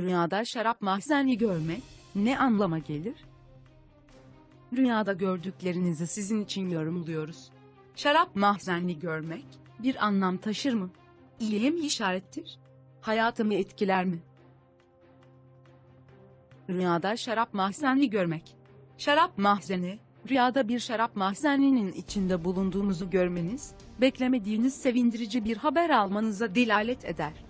Rüyada şarap mahzeni görmek ne anlama gelir? Rüyada gördüklerinizi sizin için yorumluyoruz. Şarap mahzenli görmek bir anlam taşır mı? İyiye mi işarettir? Hayatımı etkiler mi? Rüyada şarap mahzenli görmek. Şarap mahzeni, rüyada bir şarap mahzeninin içinde bulunduğumuzu görmeniz, beklemediğiniz sevindirici bir haber almanıza delalet eder.